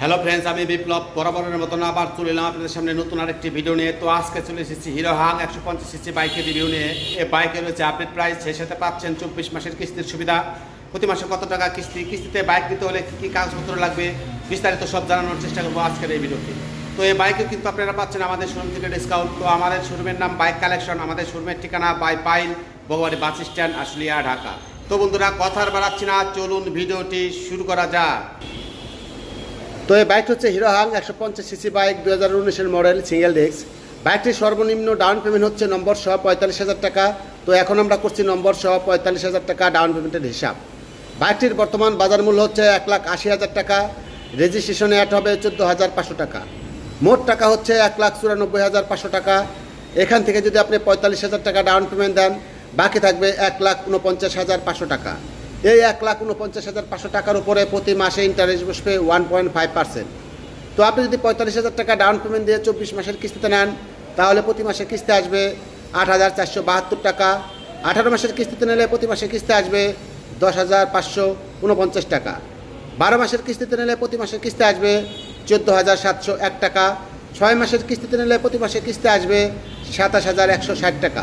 Hello friends আমি বিপ্লব বরাবরের মতন আবার চলে এলাম আপনাদের সামনে নতুন আরেকটি ভিডিও নিয়ে। তো আজকে চলে এসেছি হিরো হাং একশো পঞ্চাশ সিসি বাইকের রিভিউ নিয়ে। এই বাইকে রয়েছে আপডেট প্রাইস সেই সাথে পাচ্ছেন চব্বিশ মাসের কিস্তির সুবিধা। প্রতি মাসে কত টাকা কিস্তি? কিস্তিতে বাইক দিতে হলে কী কী কাগজপত্র লাগবে? বিস্তারিত সব জানানোর চেষ্টা করব আজকের এই ভিডিওতে তো এই বাইকে কিন্তু আপনারা পাচ্ছেন আমাদের শোরুম থেকে ডিসকাউন্ট তো আমাদের শোরুমের নাম বাইক কালেকশন আমাদের শোরুমের ঠিকানা Baipail বগুয়ারি bus stand Ashulia, Dhaka. তো বন্ধুরা কথার বাড়াচ্ছি না, চলুন ভিডিওটি শুরু করা যাক। তো এই বাইকটি হচ্ছে হিরো হাং একশো পঞ্চাশ সিসি বাইক দু হাজার উনিশের মডেল, সিঙ্গেল ডেস্ক। বাইকটির সর্বনিম্ন ডাউন পেমেন্ট হচ্ছে নম্বর সহ পঁয়তাল্লিশ হাজার টাকা। তো এখন আমরা করছি নম্বর সহ পঁয়তাল্লিশ হাজার টাকা ডাউন পেমেন্টের হিসাব। বাইকটির বর্তমান বাজার মূল্য হচ্ছে এক লাখ আশি হাজার টাকা। রেজিস্ট্রেশনে অ্যাড হবে চোদ্দ হাজার পাঁচশো টাকা। মোট টাকা হচ্ছে এক লাখ চুরানব্বই হাজার পাঁচশো টাকা। এখান থেকে যদি আপনি পঁয়তাল্লিশ হাজার টাকা ডাউন পেমেন্ট দেন, বাকি থাকবে এক লাখ উনপঞ্চাশ হাজার পাঁচশো টাকা। এই এক লাখ উনপঞ্চাশ হাজার পাঁচশো টাকার উপরে প্রতি মাসে ইন্টারেস্ট বসবে ওয়ান পয়েন্ট ফাইভ পার্সেন্ট তো আপনি যদি পঁয়তাল্লিশ হাজার টাকা ডাউন পেমেন্ট দিয়ে চব্বিশ মাসের কিস্তিতে নেন, তাহলে প্রতি মাসে কিস্তি আসবে আট হাজার চারশো বাহাত্তর টাকা। আঠারো মাসের কিস্তিতে নিলে প্রতি মাসে কিস্তি আসবে দশ হাজার পাঁচশো উনপঞ্চাশ টাকা। বারো মাসের কিস্তিতে নিলে প্রতি মাসের কিস্তি আসবে চোদ্দ হাজার সাতশো এক টাকা। ছয় মাসের কিস্তিতে নিলে প্রতি মাসে কিস্তি আসবে সাতাশ হাজার একশো ষাট টাকা।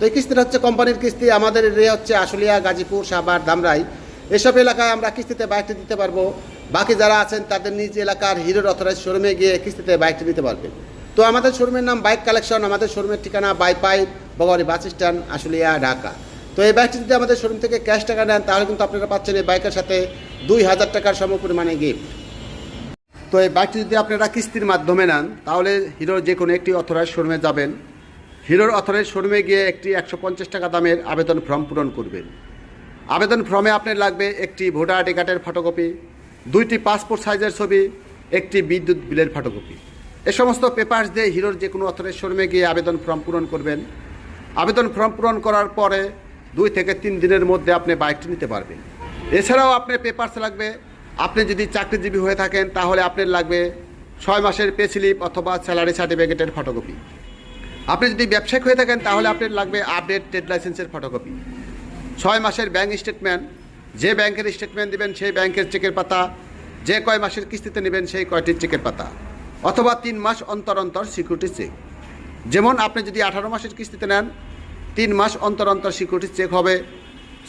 তো এই কিস্তিটা হচ্ছে কোম্পানির কিস্তি, আমাদের এরিয়া হচ্ছে আশুলিয়া, গাজীপুর, সাভার ধামরাই এসব এলাকায় আমরা কিস্তিতে বাইকটি দিতে পারব। বাকি যারা আছেন, তাদের নিজ এলাকার হিরোর অথরাইজ শোরুমে গিয়ে কিস্তিতে বাইকটি নিতে পারবেন তো আমাদের শোরুমের নাম বাইক কালেকশন আমাদের শোরুমের ঠিকানা Baipail Bagbari bus stand, Ashulia, Dhaka. তো এই বাইকটি যদি আমাদের শোরুম থেকে ক্যাশ টাকা নেন, তাহলে কিন্তু আপনারা পাচ্ছেন এই বাইকের সাথে দুই হাজার টাকার সম পরিমাণে গিফট তো এই বাইকটি যদি আপনারা কিস্তির মাধ্যমে নেন, তাহলে হিরোর যে কোনো একটি অথরাইজ শোরুমে যাবেন। হিরোর অথরের শোরুমে গিয়ে একটি একশো পঞ্চাশ টাকা দামের আবেদন ফর্ম পূরণ করবেন। আবেদন ফর্মে আপনার লাগবে একটি ভোটার আইডি কার্ডের ফটোকপি, দুইটি পাসপোর্ট সাইজের ছবি, একটি বিদ্যুৎ বিলের ফটোকপি। এ সমস্ত পেপার্স দিয়ে হিরোর যে কোনো অথরাইজ শোরুমে গিয়ে আবেদন ফর্ম পূরণ করবেন। আবেদন ফর্ম পূরণ করার পরে দুই থেকে তিন দিনের মধ্যে আপনি বাইকটি নিতে পারবেন। এছাড়াও আপনার পেপার্স লাগবে। আপনি যদি চাকরিজীবী হয়ে থাকেন, তাহলে আপনার লাগবে ছয় মাসের পে স্লিপ অথবা স্যালারি সার্টিফিকেটের ফটোকপি। আপনি যদি ব্যবসায়িক হয়ে থাকেন, তাহলে আপনার লাগবে আপডেট ট্রেড লাইসেন্সের ফটোকপি ছয় মাসের ব্যাঙ্ক স্টেটমেন্ট যে ব্যাংকের স্টেটমেন্ট দেবেন, সেই ব্যাংকের চেকের পাতা, যে কয় মাসের কিস্তিতে নেবেন, সেই কয়টির চেকের পাতা, অথবা তিন মাস অন্তর অন্তর সিকিউরিটি চেক যেমন আপনি যদি আঠারো মাসের কিস্তিতে নেন, তিন মাস অন্তর অন্তর সিকিউরিটি চেক হবে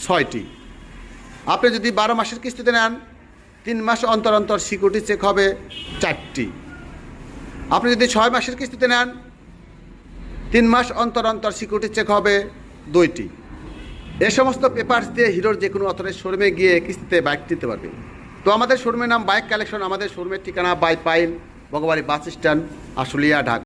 ছয়টি। আপনি যদি বারো মাসের কিস্তিতে নেন, তিন মাস অন্তর অন্তর সিকিউরিটি চেক হবে চারটি। আপনি যদি ছয় মাসের কিস্তিতে নেন তিন মাস অন্তর অন্তর সিকিউরিটি চেক হবে দুইটি। এ সমস্ত পেপার্স দিয়ে হিরোর যে কোনো অথরের শোরুমে গিয়ে কিস্তিতে বাইক নিতে পারবে। তো আমাদের শোরুমের নাম বাইক কালেকশন আমাদের শোরুমের ঠিকানা বাইপাইল বগবাড়ি বাস স্ট্যান্ড, আশুলিয়া, ঢাকা।